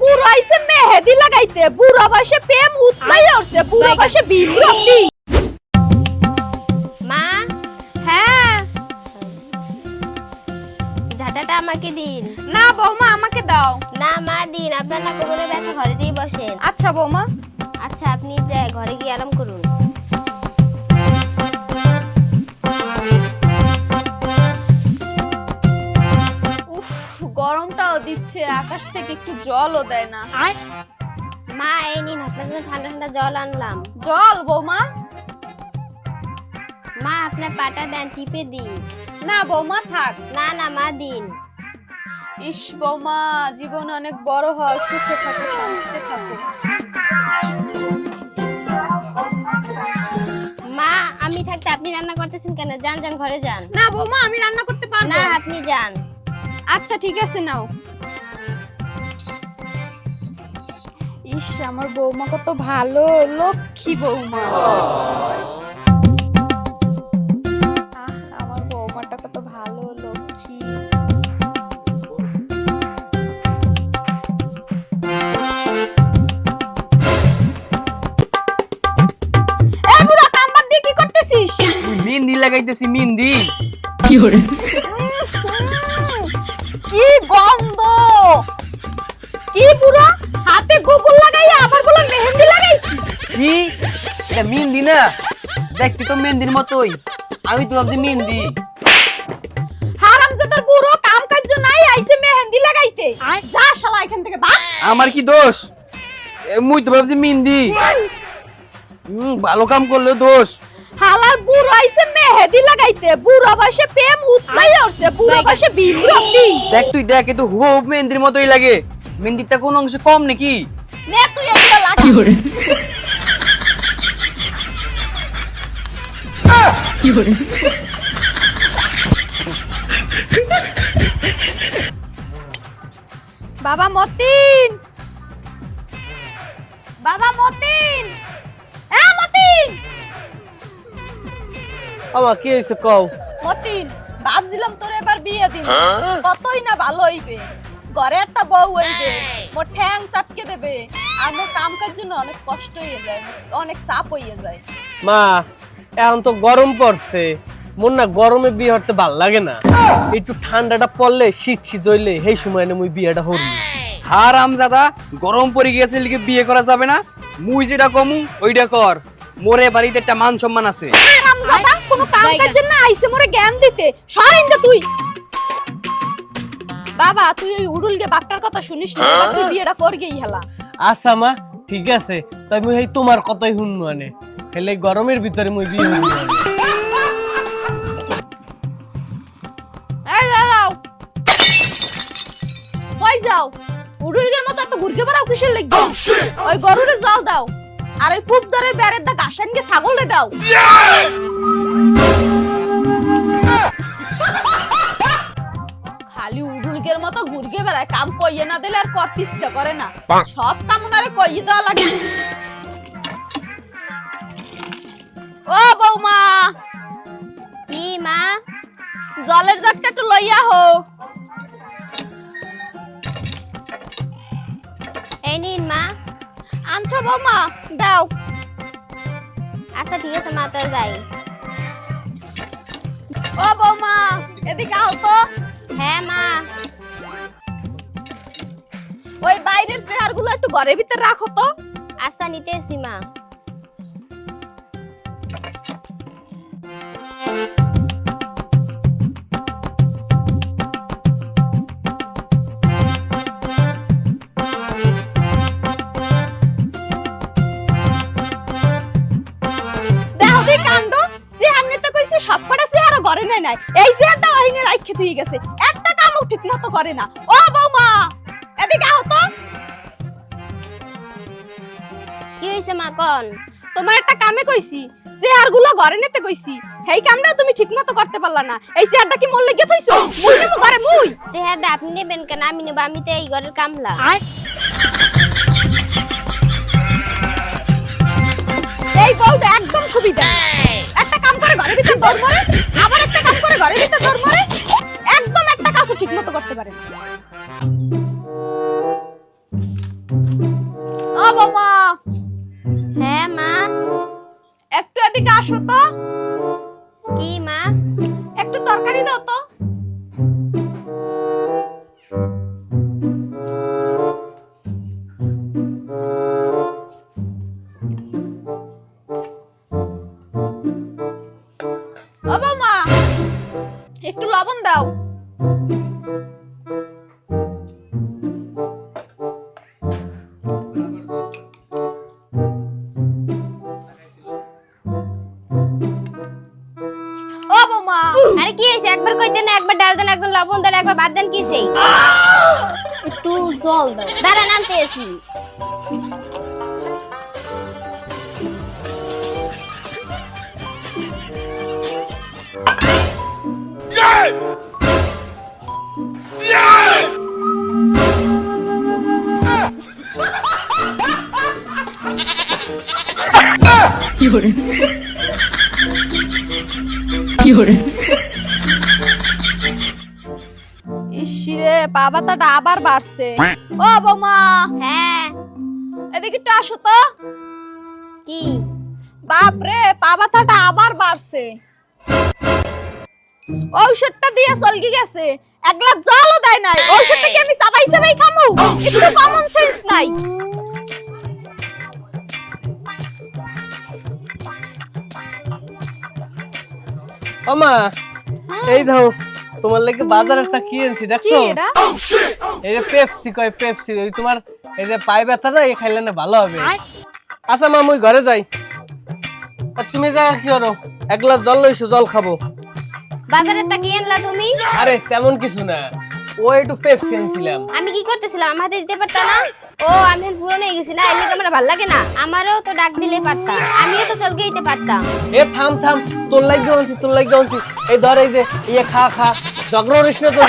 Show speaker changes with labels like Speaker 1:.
Speaker 1: বুড়ো আইছে মেহেদি লাগাইতে। বুড়ো বয়সে প্রেম উঠছে বুড়ো
Speaker 2: বাইগান।
Speaker 1: বয়সে বিরক্তি।
Speaker 2: মা?
Speaker 1: হ্যাঁ।
Speaker 2: ঝাঁটাটা আমাকে দিন।
Speaker 1: না বৌমা আমাকে দাও।
Speaker 2: না মা দিন। আপনার না কোমরে ব্যথা ঘরে যেই বসেন।
Speaker 1: আচ্ছা বৌমা।
Speaker 2: আচ্ছা আপনি যে ঘরে গিয়ে আরাম করুন।
Speaker 1: গরমটাও দিচ্ছে আকাশ থেকে একটু জলও দেয় না।
Speaker 2: মা এই নিন আপনার জন্য ঠান্ডা ঠান্ডা জল আনলাম।
Speaker 1: জল বৌমা?
Speaker 2: মা আপনার পাটা দেন টিপে দিই।
Speaker 1: না বৌমা থাক।
Speaker 2: না না মা দিন।
Speaker 1: ইস বৌমা জীবন অনেক বড় হয় সুখে থাকো শান্তিতে থাকো।
Speaker 2: মা আমি থাকতে আপনি রান্না করতেছেন কেন? যান যান ঘরে যান।
Speaker 1: না বৌমা আমি রান্না করতে পারব।
Speaker 2: না আপনি যান।
Speaker 1: আচ্ছা ঠিক আছে নাও। ইস আমার বৌমা কত ভালো লক্ষ্মী বৌমা। আহ, আমার বৌমাটা কত ভালো লক্ষ্মী। এ বুড়া কাম্বার দিয়ে কি করতেছিস?
Speaker 3: তুই মেহেন্দি লাগাইতেছি মেহেন্দি।
Speaker 1: কি গন্ধ? কি পুরো হাতে গোবর লাগাইয়া আবার বলে মেহেন্দি লাগাইছি?
Speaker 3: কি? এটা মেহেন্দি না? দেখতে তো মেহেন্দির মতোই। আমি তো ভাবছি মেহেন্দি।
Speaker 1: হারামজাদার বুড়ো কাম কাজ নাই আইছে মেহেন্দি লাগাইতে। যা শালা এখান থেকে ভাগ
Speaker 3: আমার কি দোষ? এ, মুই তো ভাবছি মেহেন্দি। হুম ভালো কাম করলে দোষ।
Speaker 1: হালার বুড়ো আইছে মেহেন্দি লাগাইতে। বুড়ো বয়সে প্রেম উতলাই উঠছে বুড়ো বয়সে বিরক্তি
Speaker 3: দেখ তুই দেখ এ তো হুব মেহেন্দির মতোই লাগে। মেহেন্দিরটা কোন অংশে কম নাকি?
Speaker 1: নে তুই এগুলো লাগা বাবা মতিন বাবা মতিন। এ মতিন।
Speaker 3: আমার কি হয়েছে? কও।
Speaker 1: মতিন ভাবছিলাম তোর এবার বিয়ে দিব। কতই না ভালো হইবে। ঘরে একটা বউ হইবে মোর ঠ্যাং চাপকে দেবে। আর মোর কাম কাজ জন্য অনেক কষ্ট হয়ে যায় অনেক চাপ হয়ে যায়।
Speaker 4: মা এখন তো গরম পড়ছে। মোর না গরমে বিয়ে হতে ভালো লাগে না। একটু ঠান্ডাটা পড়লে শীত শীত হইলে সেই সময় না মুই বিয়েটা হরি
Speaker 3: হার আমজাদা গরম পড়ে গেছে লিখে বিয়ে করা যাবে না। মুই যেটা কমু ওইটা কর। মোরে বাড়িতে একটা মান সম্মান আছে।
Speaker 1: হারামজাদা কোনো কাম কাজ না? আইছে মোরে জ্ঞান দিতে। সরিন তুই। বাবা তুই ওই উড়ুলকে বাপটার কথা শুনিস না? এবার তুই বিয়েটা কর গেই হেলা।
Speaker 4: আচ্ছা মা ঠিক আছে। তাই মুই এই তোমার কথাই আনে। হেলে গরমের ভিতরে মুই বিয়ে হইব
Speaker 1: এই দাঁড়াও। কই যাও? মতো এত ঘুরকে বেড়াও কিসের লাগবে ওই গরুরে জল দাও। আর ওই বেড়ের দা গাছানকে ছাগলে দাও। খালি উড়ুলকের মতো ঘুরকে বেড়ায় কাম কইয়ে না দিলে আর করতে ইচ্ছা করে না। সব কাম ওনারে কইয়ে দেওয়া লাগে। ও বৌমা!
Speaker 2: কি মা?
Speaker 1: জলের জাগটা একটু লইয়া হো।
Speaker 2: এই নিন মা।
Speaker 1: আনছো বৌমা দাও।
Speaker 2: আচ্ছা ঠিক আছে মা তো যাই।
Speaker 1: ও বৌমা এদিকে আও তো।
Speaker 2: হ্যাঁ মা।
Speaker 1: ওই বাইরের চেহারগুলো একটু ঘরের ভিতরে রাখো তো।
Speaker 2: আচ্ছা নিতেছি মা।
Speaker 1: দেখো দি ঘরে নাই নাই। এই চেহারটা ওহিনে রাইখে তুই গেছে একটা কামও ঠিক মতো করে না। ও বৌমা এদিকে আও তো।
Speaker 2: কি হয়েছে মা কন?
Speaker 1: তোমার একটা কামে কইছি চেহারগুলো ঘরে নিতে কইছি সেই কামটা তুমি ঠিক মতো করতে পারলা না। এই চেহারটা কি মরলে গিয়ে থইছো? মুই নেব ঘরে মুই।
Speaker 2: চেহারাটা আপনি নেবেন কেন আমি নেব আমি তো এই ঘরের কামলা।
Speaker 1: এই বউটা একদম সুবিধা। না ও বৌমা।
Speaker 2: হ্যাঁ মা।
Speaker 1: একটু এদিকে আসো তো।
Speaker 2: কি মা?
Speaker 1: একটু তরকারি দাও তো। ও একটু লবণ দাও।
Speaker 2: হয়েছে একবার না একবার ডাল দেন একবার লবণ দেন একবার বাদ দেন কি সেই?
Speaker 1: একটু জল দাও।
Speaker 2: দাঁড়া নামতে এসি
Speaker 1: ইসিরে পা ব্যথাটা আবার বাড়ছে। ও বৌমা।
Speaker 2: হ্যাঁ।
Speaker 1: এদিকে একটু আসো তো।
Speaker 2: কি?
Speaker 1: বাপ রে পা ব্যথাটা আবার বাড়ছে। ঔষধটা দিয়ে চলকি গেছে। এক গ্লাস জলও দেয় নাই। ঔষধটা কি আমি চাবাই চাবাই খামু? একটু কমন সেন্স নাই।
Speaker 4: আমা এই দাও। তোমার লাগে বাজারের তা কি আনছি
Speaker 1: কি
Speaker 4: দেখছ এই যে পেপসি কয় পেপসি ওই তোমার এই যে পাই ব্যথা না এই খাইলে না ভালো হবে। আচ্ছা মা মুই ঘরে যাই। আর তুমি যা কি করো? এক গ্লাস জল লইছো জল খাব।
Speaker 2: বাজারের টা কি আনলা তুমি?
Speaker 4: আরে তেমন কিছু না। ও একটু পেপসি আনছিলাম
Speaker 2: আমি কি করতেছিলাম? আমার হাতে দিতে পারতা না? ও, আমি পুরনো হয়ে গেছি না এলে আমার ভালো লাগে না। আমারও তো ডাক দিলে পারতাম আমিও তো চলকে দিতে পারতাম।
Speaker 4: এ, থাম থাম, তোর লাগে আনছি তোর লাগে আনছি এই ধর এই যে ইয়ে খা খা করিস না তো।